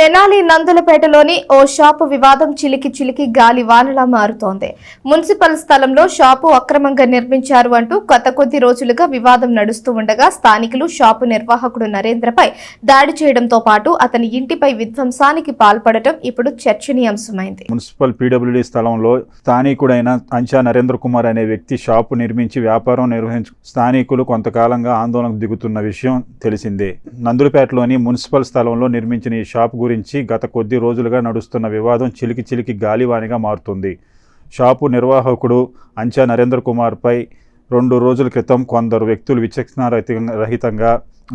తెనాలి నందులపేటలోని ఓ shop వివాదం చిలికి చిలికి గాలి వానలా మారుతోంది. మున్సిపల్ స్థలంలో షాపు అక్రమంగా నిర్మించారు అంటూ గత కొద్ది రోజులుగా వివాదం నడుస్తూ ఉండగా స్థానికులు షాపు నిర్వాహకుడు నరేంద్రపై దాడి చేయడంతో పాటు అతని ఇంటిపై విధ్వంసానికి పాల్పడటం ఇప్పుడు చర్చనీయాంశమైంది. మున్సిపల్ పీడబ్ల్యూడీ స్థలంలో స్థానికుడైన అంచా నరేంద్ర కుమార్ అనే వ్యక్తి షాపు నిర్మించి వ్యాపారం నిర్వహించు స్థానికులు కొంతకాలంగా ఆందోళనకు దిగుతున్న విషయం తెలిసిందే. నందులపేటలోని మున్సిపల్ స్థలంలో నిర్మించిన ఈ షాపు గురించి గత కొద్ది రోజులుగా నడుస్తున్న వివాదం చిలికి చిలికి గాలివానిగా మారుతుంది. షాపు నిర్వాహకుడు అంచా నరేంద్ర కుమార్పై రెండు రోజుల క్రితం కొందరు వ్యక్తులు విచక్షణారహితంగా రహితంగా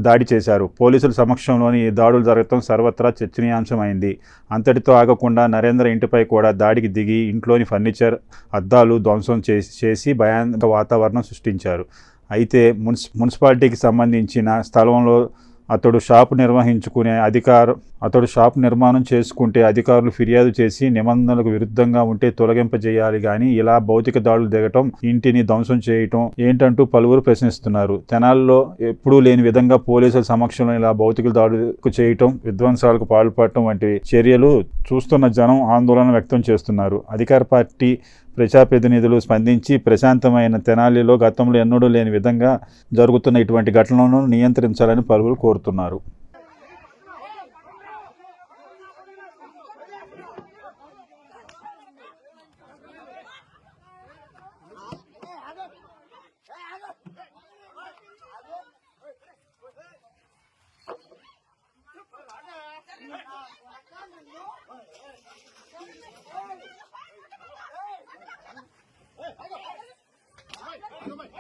దాడి చేశారు. పోలీసుల సమక్షంలోని ఈ దాడులు జరగడం సర్వత్రా చర్చనీయాంశమైంది. అంతటితో ఆగకుండా నరేంద్ర ఇంటిపై కూడా దాడికి దిగి ఇంట్లోని ఫర్నిచర్ అద్దాలు ధ్వంసం చేసి చేసి భయానక వాతావరణం సృష్టించారు. అయితే మున్సి మున్సిపాలిటీకి సంబంధించిన స్థలంలో అతడు షాపు నిర్వహించుకునే అధికారం అతడు షాపు నిర్మాణం చేసుకుంటే అధికారులు ఫిర్యాదు చేసి నిబంధనలకు విరుద్ధంగా ఉంటే తొలగింపజేయాలి కానీ ఇలా భౌతిక దాడులు దిగటం ఇంటిని ధ్వంసం చేయటం ఏంటంటూ పలువురు ప్రశ్నిస్తున్నారు. తెనాల్లో ఎప్పుడూ లేని విధంగా పోలీసుల సమక్షంలో ఇలా భౌతిక దాడులకు చేయటం విధ్వంసాలకు పాల్పడటం వంటి చర్యలు చూస్తున్న జనం ఆందోళన వ్యక్తం చేస్తున్నారు. అధికార పార్టీ ప్రజాప్రతినిధులు స్పందించి ప్రశాంతమైన తెనాలిలో గతంలో ఎన్నడూ లేని విధంగా జరుగుతున్న ఇటువంటి ఘటనలను నియంత్రించాలని పలువురు కోరుతున్నారు Hey! ¡Ayúdame!